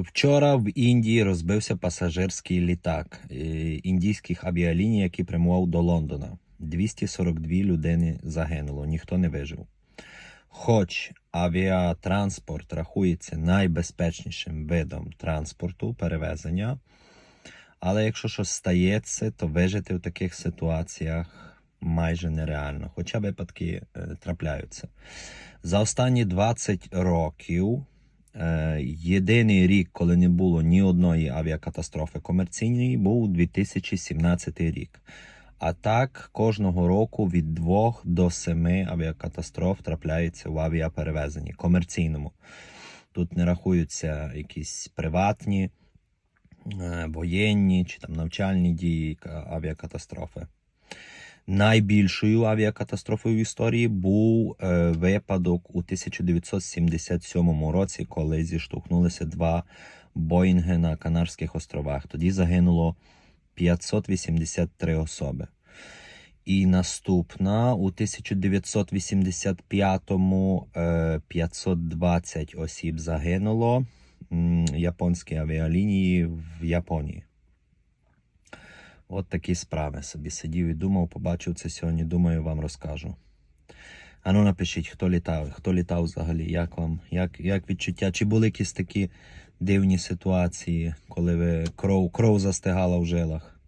Вчора в Індії розбився пасажирський літак е, індійських авіаліній, який прямував до Лондона. 242 людини загинуло, ніхто не вижив. Хоч авіатранспорт рахується найбезпечнішим видом транспорту, перевезення, але якщо щось стається, то вижити в таких ситуаціях майже нереально. Хоча випадки е, трапляються. За останні 20 років єдиний рік, коли не було ні одної авіакатастрофи комерційної, був 2017 рік. А так, кожного року від 2 до 7 авіакатастроф трапляється в авіаперевезенні комерційному. Тут не рахуються якісь приватні, е, воєнні чи там навчальні дії авіакатастрофи. Найбільшою авіакатастрофою в історії був е, випадок у 1977 році, коли зіштовхнулися два Боїнги на Канарських островах. Тоді загинуло 583 особи. І наступна у 1985-му е, 520 осіб загинуло. Японські авіалінії в Японії. От такі справи собі сидів і думав, побачив це сьогодні, думаю, вам розкажу. А ну напишіть, хто літав, хто літав взагалі, як вам, як, як відчуття? Чи були якісь такі дивні ситуації, коли ви кров, кров застигала в жилах?